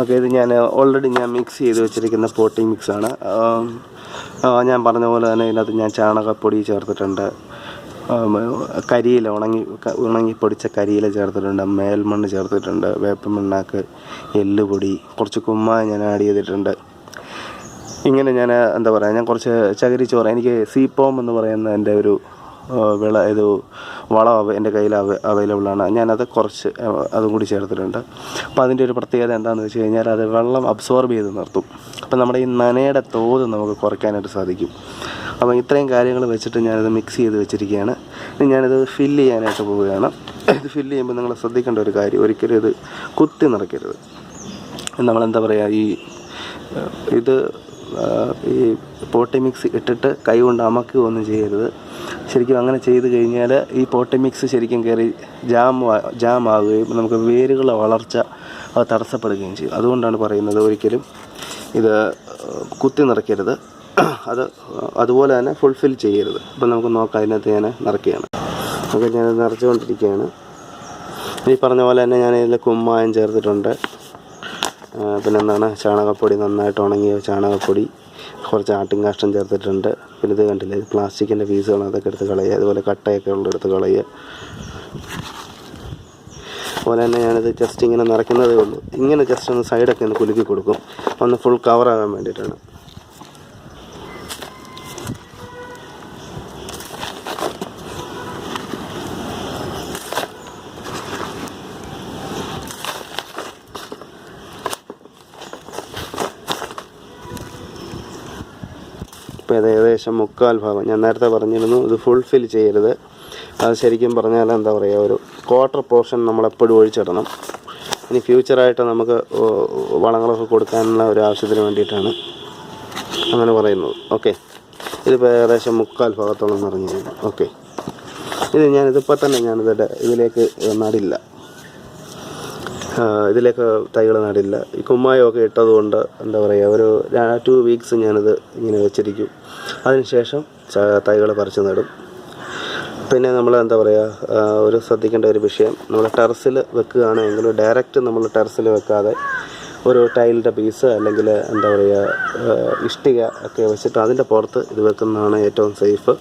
Okay ഇത് ഞാൻ already ഞാൻ മിക്സ് ചെയ്ത് വെച്ചിരിക്കുന്ന പോട്ടിംഗ് മിക്സാണ് ഞാൻ പറഞ്ഞ പോലെ തന്നെ ഇതിനകത്ത് ഞാൻ ചാണകപ്പൊടി ചേർത്തിട്ടുണ്ട്. കരിയില ഉണങ്ങി ഉണങ്ങി പൊടിച്ച കരിയില ചേർത്തിട്ടുണ്ട്. മേൽമണ്ണ് ചേർത്തിട്ടുണ്ട്. വേപ്പമണ്ണാക്ക് എല്ലുപൊടി കുറച്ച് കുമ്മായ ഞാൻ ആഡ് ചെയ്തിട്ടുണ്ട്. ഇങ്ങനെ ഞാൻ എന്താ പറയുക ഞാൻ കുറച്ച് ചകിരിച്ചോറ് എനിക്ക് സീപ്പോം എന്ന് പറയുന്ന എന്റെ ഒരു വിള ഇത് വളം എന്റെ കയ്യിൽ അവ അവൈലബിൾ ആണ്. ഞാനത് കുറച്ച് അതും കൂടി ചേർത്തിട്ടുണ്ട്. അപ്പോൾ അതിന്റെ ഒരു പ്രത്യേകത എന്താണെന്ന് വെച്ച് കഴിഞ്ഞാൽ അത് വെള്ളം അബ്സോർബ് ചെയ്ത് നിർത്തും. അപ്പോൾ നമ്മുടെ ഈ നനയുടെ തോത് നമുക്ക് കുറയ്ക്കാനായിട്ട് സാധിക്കും. അപ്പോൾ ഇത്രയും കാര്യങ്ങൾ വെച്ചിട്ട് ഞാനത് മിക്സ് ചെയ്ത് വെച്ചിരിക്കുകയാണ്. ഇനി ഞാനിത് ഫില്ല് ചെയ്യാനായിട്ട് പോവുകയാണ്. ഇത് ഫില്ല് ചെയ്യുമ്പോൾ നിങ്ങൾ ശ്രദ്ധിക്കേണ്ട ഒരു കാര്യം ഒരിക്കലും ഇത് കുത്തി നിറയ്ക്കരുത്. നമ്മളെന്താ പറയുക ഈ ഇത് ഈ പോട്ടി മിക്സ് ഇട്ടിട്ട് കൈ കൊണ്ട് അമക്കുകയൊന്നും ചെയ്യരുത്. ശരിക്കും അങ്ങനെ ചെയ്ത് കഴിഞ്ഞാൽ ഈ പോട്ടി മിക്സ് ശരിക്കും കയറി ജാം ജാം ആവുകയും നമുക്ക് വേരുകളെ വളർച്ച അത് തടസ്സപ്പെടുകയും ചെയ്യും. അതുകൊണ്ടാണ് പറയുന്നത് ഒരിക്കലും ഇത് കുത്തി നിറയ്ക്കരുത്. അത് അതുപോലെ തന്നെ ഫുൾഫിൽ ചെയ്യരുത്. അപ്പം നമുക്ക് നോക്കാം അതിനകത്ത് ഞാൻ നിറയ്ക്കുകയാണ്. അപ്പോൾ ഞാനത് നിറച്ചുകൊണ്ടിരിക്കുകയാണ്. ഈ പറഞ്ഞ പോലെ തന്നെ ഞാൻ ഇതിൽ കുമ്മായം ചേർത്തിട്ടുണ്ട്. പിന്നെന്താണ് ചാണകപ്പൊടി നന്നായിട്ട് ഉണങ്ങിയ ചാണകപ്പൊടി കുറച്ച് ആട്ടിൻ കാഷ്ടം ചേർത്തിട്ടുണ്ട്. പിന്നെ ഇത് കണ്ടില്ലേ? ഇത് പ്ലാസ്റ്റിക്കിന്റെ പീസുകൾ അതൊക്കെ എടുത്ത് കളയുക. അതുപോലെ കട്ടയൊക്കെ ഉള്ള എടുത്ത് കളയുക. അതുപോലെ തന്നെ ഞാനിത് ജസ്റ്റ് ഇങ്ങനെ നിറയ്ക്കുന്നതേ ഉള്ളൂ. ഇങ്ങനെ ജസ്റ്റ് ഒന്ന് സൈഡൊക്കെ ഒന്ന് കുലുക്കി കൊടുക്കും. ഒന്ന് ഫുൾ കവറാകാൻ വേണ്ടിയിട്ടാണ്. ഇപ്പോൾ ഇത് ഏകദേശം മുക്കാൽ ഭാഗം. ഞാൻ നേരത്തെ പറഞ്ഞിരുന്നു ഇത് ഫുൾഫിൽ ചെയ്യരുത്. അത് ശരിക്കും പറഞ്ഞാൽ എന്താ പറയുക ഒരു ക്വാർട്ടർ പോർഷൻ നമ്മളെപ്പോഴും ഒഴിച്ചിടണം. ഇനി ഫ്യൂച്ചറായിട്ട് നമുക്ക് വളങ്ങളൊക്കെ കൊടുക്കാനുള്ള ഒരു ആവശ്യത്തിന് വേണ്ടിയിട്ടാണ് അങ്ങനെ പറയുന്നത്. ഓക്കെ ഇതിപ്പോൾ ഏകദേശം മുക്കാൽ ഭാഗത്തോളം നിറഞ്ഞിരുന്നു ഓക്കെ ഇത് ഞാനിതിപ്പോൾ തന്നെ ഞാനിതിന്റെ ഇതിലേക്ക് നടില്ല ഇതിലേക്ക് തൈകൾ നടില്ല. ഈ കുമ്മായമൊക്കെ ഇട്ടതുകൊണ്ട് എന്താ പറയുക ഒരു ടു വീക്സ് ഞാനത് ഇങ്ങനെ വെച്ചിരിക്കും. അതിനുശേഷം തൈകൾ പറിച്ച് നടും. പിന്നെ നമ്മൾ എന്താ പറയുക ഒരു ശ്രദ്ധിക്കേണ്ട ഒരു വിഷയം നമ്മൾ ടെറസിൽ വെക്കുകയാണെങ്കിൽ ഡയറക്റ്റ് നമ്മൾ ടെറസിൽ വെക്കാതെ ഒരു ടൈലിന്റെ പീസ് അല്ലെങ്കിൽ എന്താ പറയുക ഇഷ്ടിക ഒക്കെ വെച്ചിട്ട് അതിന്റെ പുറത്ത് ഇത് വെക്കുന്നതാണ് ഏറ്റവും സേഫ്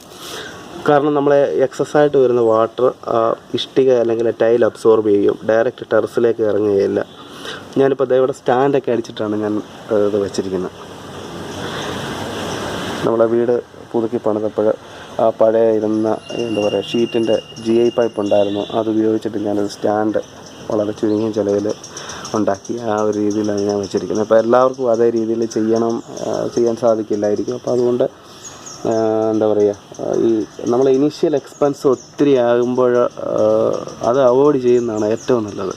കാരണം നമ്മളെ എക്സസ് ആയിട്ട് വരുന്ന വാട്ടർ ഇഷ്ടിക അല്ലെങ്കിൽ ടൈൽ അബ്സോർബ് ചെയ്യും. ഡയറക്റ്റ് ടെറസിലേക്ക് ഇറങ്ങുകയില്ല. ഞാനിപ്പോൾ ഇവിടെ സ്റ്റാൻഡൊക്കെ അടിച്ചിട്ടാണ് ഞാൻ ഇത് വെച്ചിരിക്കുന്നത്. നമ്മളെ വീട് പുതുക്കി പണിതപ്പോൾ ആ പഴയ ഇരുന്ന എന്താ പറയുക ഷീറ്റിന്റെ ജി ഐ പൈപ്പ് ഉണ്ടായിരുന്നു. അത് ഉപയോഗിച്ചിട്ട് ഞാനൊരു സ്റ്റാൻഡ് വളരെ ചുരുങ്ങിയ ചിലവിൽ ഉണ്ടാക്കി ആ ഒരു രീതിയിലാണ് ഞാൻ വെച്ചിരിക്കുന്നത്. അപ്പോൾ എല്ലാവർക്കും അതേ രീതിയിൽ ചെയ്യണം ചെയ്യാൻ സാധിക്കില്ലായിരിക്കും. അപ്പോൾ അതുകൊണ്ട് എന്താ പറയുക ഈ നമ്മൾ ഇനീഷ്യൽ എക്സ്പെൻസ് ഒത്തിരി ആകുമ്പോൾ അത് അവോയ്ഡ് ചെയ്യുന്നതാണ് ഏറ്റവും നല്ലത്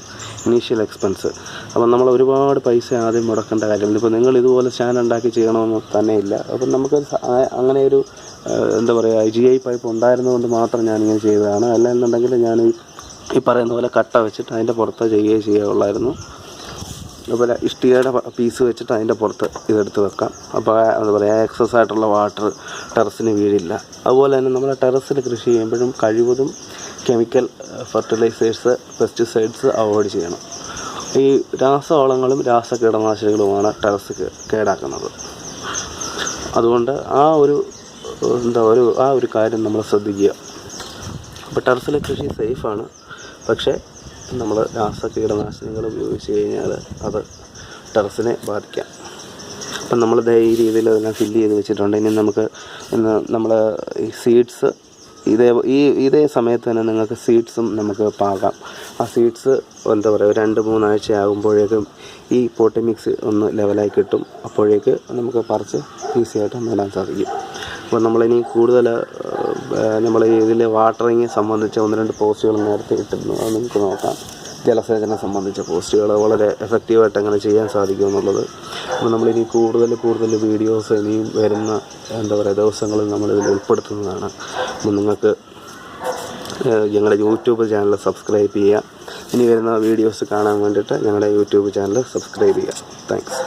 ഇനീഷ്യൽ എക്സ്പെൻസ് അപ്പം നമ്മൾ ഒരുപാട് പൈസ ആദ്യം മുടക്കേണ്ട കാര്യമില്ല. ഇപ്പോൾ നിങ്ങൾ ഇതുപോലെ സ്റ്റാൻഡ് ഉണ്ടാക്കി ചെയ്യണമെന്ന് തന്നെ ഇല്ല. അപ്പം നമുക്ക് അങ്ങനെ ഒരു എന്താ പറയുക ജി ഐ പൈപ്പ് ഉണ്ടായിരുന്നതുകൊണ്ട് മാത്രം ഞാനിങ്ങനെ ചെയ്തതാണ്. അല്ല എന്നുണ്ടെങ്കിൽ ഞാൻ ഈ പറയുന്ന പോലെ കട്ട വെച്ചിട്ട് അതിന്റെ പുറത്ത് ചെയ്യുകയേ ചെയ്യുള്ളായിരുന്നു അതുപോലെ ഇഷ്ടികയുടെ പീസ് വെച്ചിട്ട് അതിന്റെ പുറത്ത് ഇതെടുത്ത് വെക്കാം. അപ്പോൾ എന്താ പറയുക എക്സസ് ആയിട്ടുള്ള വാട്ടർ ടെറസിന് വീഴില്ല അതുപോലെ തന്നെ നമ്മൾ ടെറസിൽ കൃഷി ചെയ്യുമ്പോഴും കഴിവതും കെമിക്കൽ ഫെർട്ടിലൈസേഴ്സ് പെസ്റ്റിസൈഡ്സ് അവോയ്ഡ് ചെയ്യണം. ഈ രാസവളങ്ങളും രാസ കീടനാശിനികളുമാണ് ടെറസ് കേടാക്കുന്നത്. അതുകൊണ്ട് ആ ഒരു എന്താ ഒരു ആ ഒരു കാര്യം നമ്മൾ ശ്രദ്ധിക്കുക. അപ്പോൾ ടെറസിലെ കൃഷി സേഫാണ് പക്ഷേ നമ്മൾ രാസ രാസകീടനാശിനികൾ ഉപയോഗിച്ച് കഴിഞ്ഞാൽ അത് ടെറസിനെ ബാധിക്കാം. അപ്പം നമ്മൾ ഈ രീതിയിൽ അതിനെ ഫില്ല് ചെയ്ത് വെച്ചിട്ടുണ്ട്. ഇനി നമുക്ക് നമ്മൾ ഈ സീഡ്സ് ഇതേ ഈ ഇതേ സമയത്ത് തന്നെ നിങ്ങൾക്ക് സീഡ്സും നമുക്ക് പാകാം. ആ സീഡ്സ് എന്താ പറയുക രണ്ട് മൂന്നാഴ്ച ആകുമ്പോഴേക്കും ഈ പോട്ടി മിക്സ് ഒന്ന് ലെവലായി കിട്ടും. അപ്പോഴേക്ക് നമുക്ക് പറിച്ച് ഈസിയായിട്ട് നടാൻ സാധിക്കും. അപ്പോൾ നമ്മളിനി കൂടുതൽ നമ്മൾ ഇതിൽ വാട്ടറിങ് സംബന്ധിച്ച ഒന്ന് രണ്ട് പോസ്റ്റുകൾ നേരത്തെ ഇട്ടിരുന്നു. അത് നമുക്ക് നോക്കാം. ജലസേചനം സംബന്ധിച്ച പോസ്റ്റുകൾ വളരെ എഫക്റ്റീവായിട്ട് എങ്ങനെ ചെയ്യാൻ സാധിക്കും എന്നുള്ളത്. അപ്പോൾ നമ്മളിനി കൂടുതൽ കൂടുതൽ വീഡിയോസ് ഇനിയും വരുന്ന എന്താ പറയുക ദിവസങ്ങളിൽ നമ്മളിതിൽ ഉൾപ്പെടുത്തുന്നതാണ്. അപ്പോൾ നിങ്ങൾക്ക് ഞങ്ങളുടെ യൂട്യൂബ് ചാനൽ സബ്സ്ക്രൈബ് ചെയ്യുക. ഇനി വരുന്ന വീഡിയോസ് കാണാൻ വേണ്ടിയിട്ട് ഞങ്ങളുടെ യൂട്യൂബ് ചാനൽ സബ്സ്ക്രൈബ് ചെയ്യുക. താങ്ക്സ്